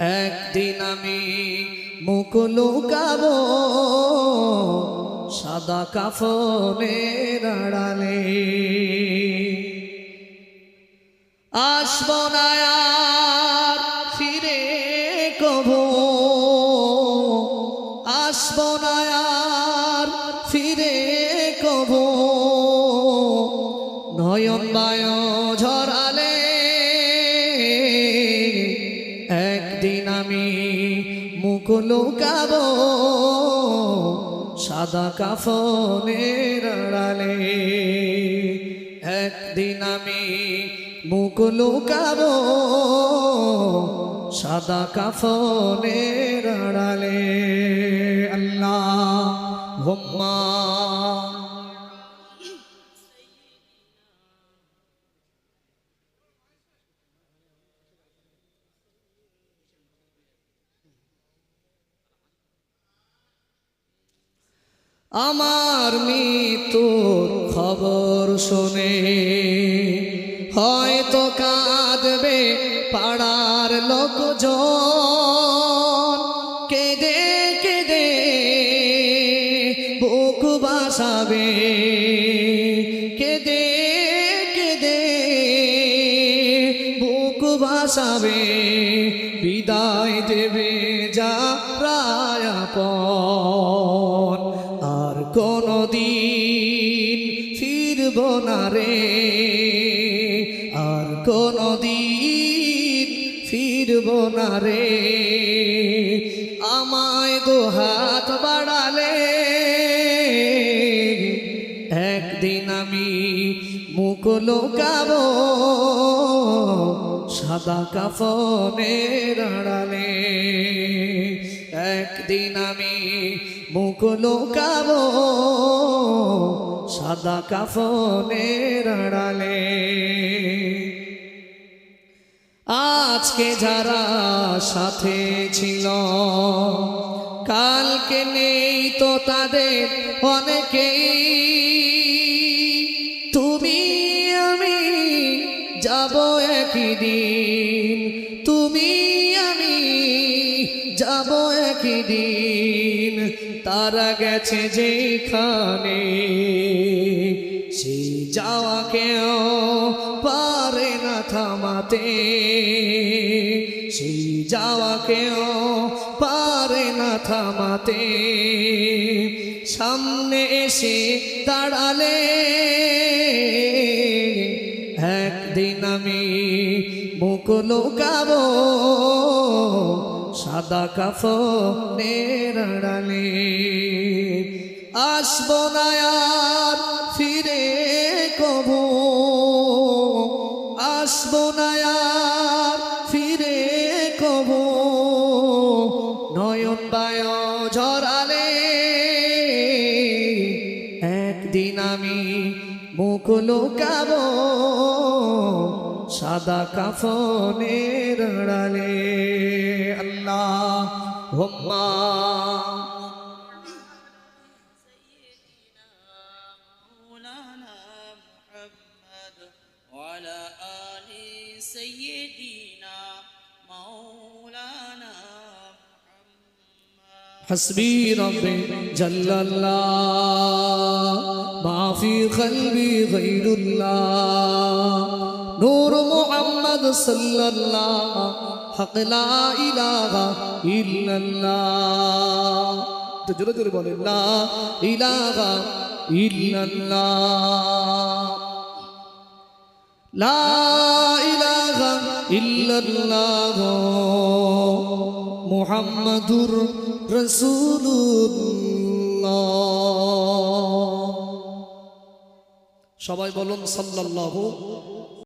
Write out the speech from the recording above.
একদিন আমি মুখ লুকাবো, সাদা কাফনের আড়ালে আসব না ফিরে কব, আসব না ফিরে কব। নয়ন বায় ঝরালে আমি মুখ লুকাবো সাদা কাফনের আড়ালে। একদিন আমি মুখ লুকাবো সাদা কাফনের আড়ালে। আল্লাহ হুম্মা আমার মৃত্যুর খবর শোনে হয়তো কাঁদবে পাড়ার লোকজন। কেঁদে কেঁদে বুক বাসাবে। কেঁদে কেঁদে বুক বাসাবে। বিদায় দেবে যা প্রায় না রে। আর কোনো দিন ফিরব না আমায় দু হাত বাড়ালে, একদিন আমি মুখ লোকাবো, সাদা কাফনের আড়ালে একদিন আমি মুখ লোকাবো সাদা কাফনের আড়ালে আজকে যারা সাথে ছিল, কালকে নেই তো তাদের অনেকেই। তুমি আমি যাব একদিন তুমি আমি যাব একদিন তারা গেছে যেখানে, সেই যাওয়া কেউ পারে না থামাতে। সেই যাওয়া কেউ পারে না থামাতে। সামনে এসে দাঁড়ালে, একদিন আমি মুখ লুকাবো, সাদা কাফনের আড়ালে। আসব না ফিরে কবু। আসব না ফিরে কবু। নয়ন বায় ঝরালে একদিন আমি মুখ লুকাবো সাদা কাফনের আড়ালে। আল্লাহ হুম্মা حسبي ربي جل الله ما في قلبي غير الله نور محمد صلى الله حق لا إله إلا الله جرى جرى بولي لا إله إلا الله لا ইল্লাল্লাহ মুহাম্মাদুর রাসূলুল্লাহ। সবাই বলুন সাল্লাল্লাহু